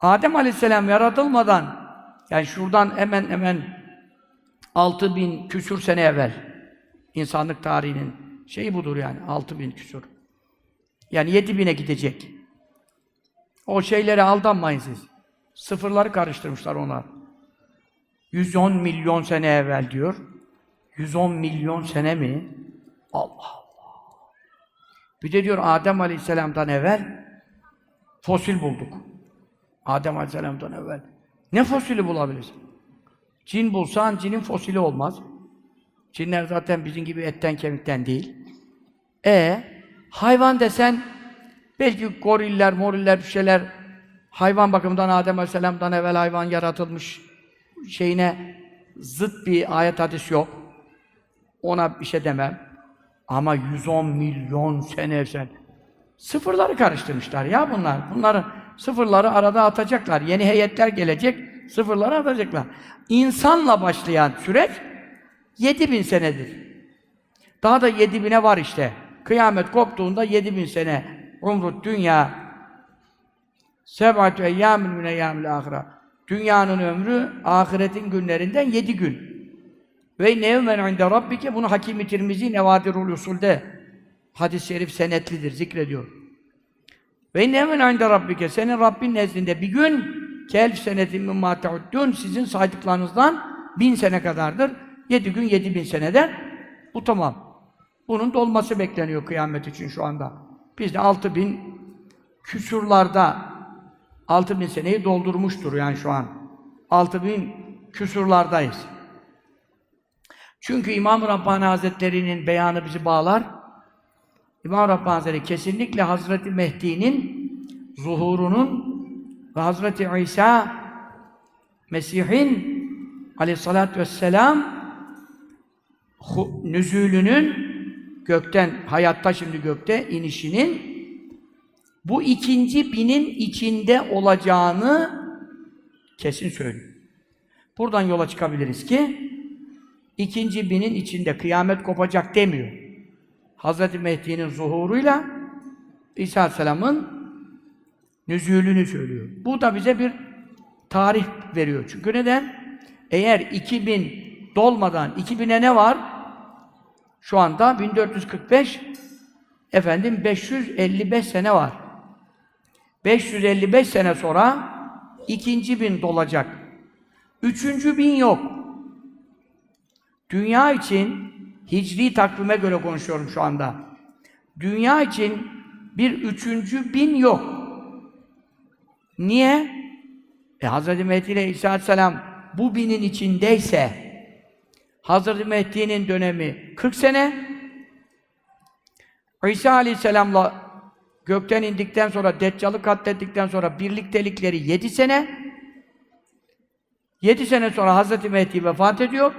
Adem Aleyhisselam yaratılmadan yani şuradan hemen hemen 6000 küsür sene evvel insanlık tarihinin şeyi budur yani 6000 küsür. Yani 7000'e gidecek. O şeylere aldanmayın siz. Sıfırları karıştırmışlar onlar. 110 milyon sene evvel diyor. 110 milyon sene mi? Allah Allah. Bir de diyor Adem Aleyhisselam'dan evvel fosil bulduk. Adem Aleyhisselam'dan evvel. Ne fosili bulabilirsin? Cin bulsan cinin fosili olmaz. Cinler zaten bizim gibi etten kemikten değil. E hayvan desen belki goriller, moriller bir şeyler hayvan bakımından Adem Aleyhisselam'dan evvel hayvan yaratılmış şeyine zıt bir ayet hadis yok. Ona bir şey demem. Ama 110 milyon sene evvel sıfırları karıştırmışlar ya bunlar. Bunların sıfırları arada atacaklar. Yeni heyetler gelecek, sıfırları atacaklar. İnsanla başlayan süreç 7000 senedir. Daha da 7000'e var işte. Kıyamet koptuğunda 7000 sene umrut dünya seb'atü eyyâmin min eyyâmil âhira. Dünyanın ömrü ahiretin günlerinden 7 gün. Ve nevmen inde rabbike bunu Hakim-i Tirmizi Nevadirul Usul'de hadis-i şerif senetlidir, zikrediyor. Ve nevmen inde rabbike senin Rabbin nezdinde bir gün kelf senetin mimma teuddun sizin saydıklarınızdan bin sene kadardır. Yedi gün yedi bin seneden bu tamam. Bunun dolması bekleniyor kıyamet için şu anda. Biz de altı bin küsurlarda altı bin seneyi doldurmuştur yani şu an. Altı bin küsurlardayız. Çünkü İmam-ı Rabbani Hazretleri'nin beyanı bizi bağlar. İmam Rabbani Hazretleri kesinlikle Hazreti Mehdi'nin zuhurunun ve Hazreti İsa Mesih'in aleyhissalatü vesselam nüzulünün gökten, hayatta şimdi gökte inişinin bu ikinci binin içinde olacağını kesin söylüyor. Buradan yola çıkabiliriz ki ikinci binin içinde kıyamet kopacak demiyor. Hazreti Mehdi'nin zuhuruyla İsa Aleyhisselam'ın nüzulünü söylüyor. Bu da bize bir tarih veriyor. Çünkü neden? Eğer 2000 dolmadan 2000'e ne var? Şu anda 1445 efendim 555 sene var. 555 sene sonra ikinci bin dolacak. Üçüncü bin yok. Dünya için hicri takvime göre konuşuyorum şu anda. Dünya için bir üçüncü bin yok. Niye? E Hz. Mehdi ile İsa Aleyhisselam bu binin içindeyse Hz. Mehdi'nin dönemi 40 sene İsa Aleyhisselam'la gökten indikten sonra, Deccal'ı katlettikten sonra birliktelikleri 7 sene 7 sene sonra Hz. Mehdi vefat ediyor.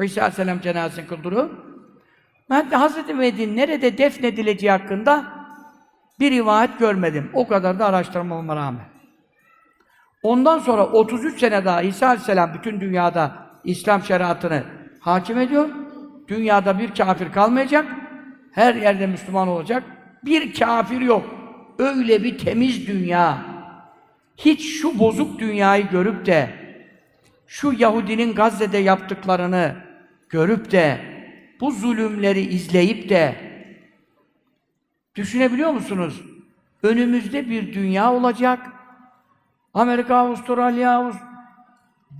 İsa Aleyhisselam cenazesini kıldırıyor. Hz. Mehdi'nin nerede defnedileceği hakkında bir rivayet görmedim. O kadar da araştırmama rağmen. Ondan sonra 33 sene daha İsa Aleyhisselam bütün dünyada İslam şeriatını hakim ediyor. Dünyada bir kafir kalmayacak. Her yerde Müslüman olacak. Bir kafir yok. Öyle bir temiz dünya. Hiç şu bozuk dünyayı görüp de şu Yahudinin Gazze'de yaptıklarını görüp de bu zulümleri izleyip de düşünebiliyor musunuz? Önümüzde bir dünya olacak. Amerika, Avustralya, Avust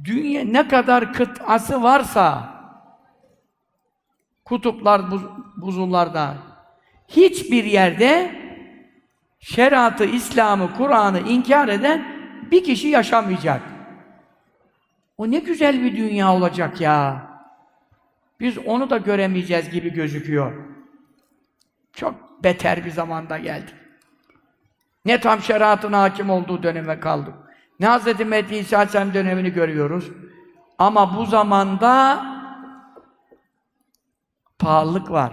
dünya ne kadar kıtası varsa kutuplar, buz, buzullarda hiçbir yerde şeriatı, İslam'ı, Kur'an'ı inkar eden bir kişi yaşamayacak. O ne güzel bir dünya olacak ya. Biz onu da göremeyeceğiz gibi gözüküyor. Çok beter bir zamanda geldik. Ne tam şeriatın hakim olduğu döneme kaldık. Ne Hz. Mehdi İsa Aleyhisselam dönemini görüyoruz. Ama bu zamanda pahalılık var.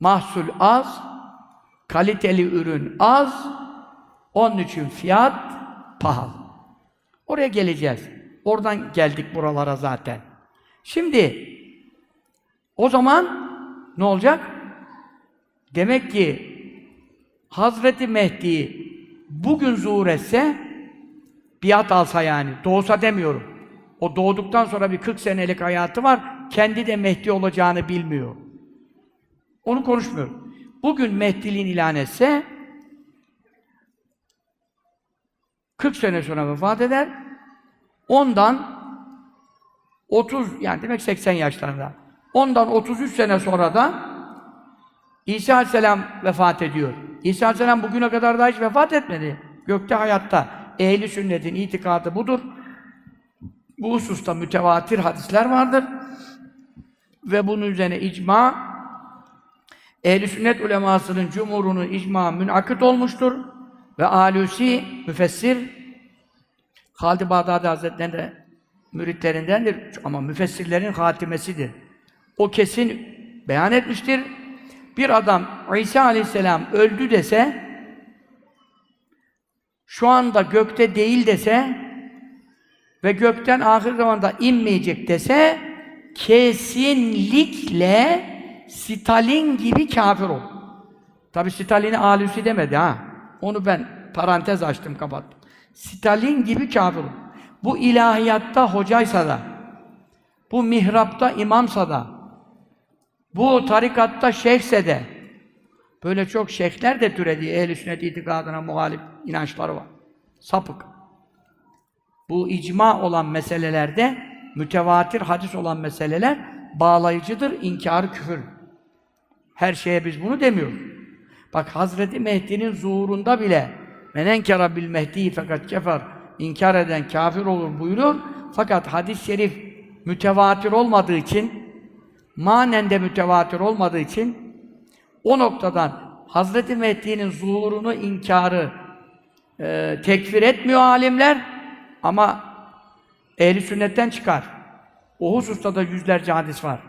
Mahsul az, kaliteli ürün az, onun için fiyat pahalı. Oraya geleceğiz. Oradan geldik buralara zaten. Şimdi o zaman ne olacak? Demek ki Hazreti Mehdi bugün zuhur etse, biat alsa yani, doğsa demiyorum. O doğduktan sonra bir 40 senelik hayatı var, kendi de Mehdi olacağını bilmiyor. Onu konuşmuyorum. Bugün Mehdiliğin ilan etse, 40 sene sonra vefat eder, ondan 30, yani demek 80 yaşlarında, ondan 33 sene sonra da İsa Aleyhisselam vefat ediyor. İsa Aleyhisselam bugüne kadar da hiç vefat etmedi. Gökte hayatta. Ehli sünnetin itikadı budur. Bu hususta mütevatir hadisler vardır. Ve bunun üzerine icma Ehli sünnet ulemasının cumhurunun icma münakıt olmuştur. Ve Alusi müfessir Halid-i Bağdadi Hazretleri'nin de müritlerindendir ama müfessirlerin hatimesidir. O kesin beyan etmiştir. Bir adam İsa Aleyhisselam öldü dese şu anda gökte değil dese ve gökten ahir zamanda inmeyecek dese kesinlikle Stalin gibi kafir olur. Tabi Stalin'i Alusi demedi ha. Onu ben parantez açtım kapattım. Stalin gibi kafir. Bu ilahiyatta hocaysa da, bu mihrapta imamsa da, bu tarikatta şeyhse de, böyle çok şeyhler de türedi, ehl-i sünnet itikadına muhalif inançları var. Sapık. Bu icma olan meselelerde, mütevatir hadis olan meseleler bağlayıcıdır, inkar küfür. Her şeye biz bunu demiyoruz. Bak Hazreti Mehdi'nin zuhurunda bile menenkera bil mehdi fakat kefer inkar eden kafir olur buyuruyor. Fakat hadis-i şerif mütevatir olmadığı için manen de mütevatir olmadığı için o noktadan Hazreti Mehdi'nin zuhurunu inkarı e, tekfir etmiyor alimler ama ehli sünnetten çıkar. O hususta da yüzlerce hadis var.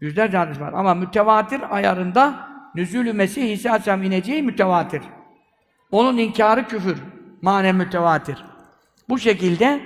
Yüzlerce hadis var ama mütevatir ayarında nüzül-ü Mesih İsa Aleyhisselam ineceği mütevatir. Onun inkarı küfür. Manen mütevatir. Bu şekilde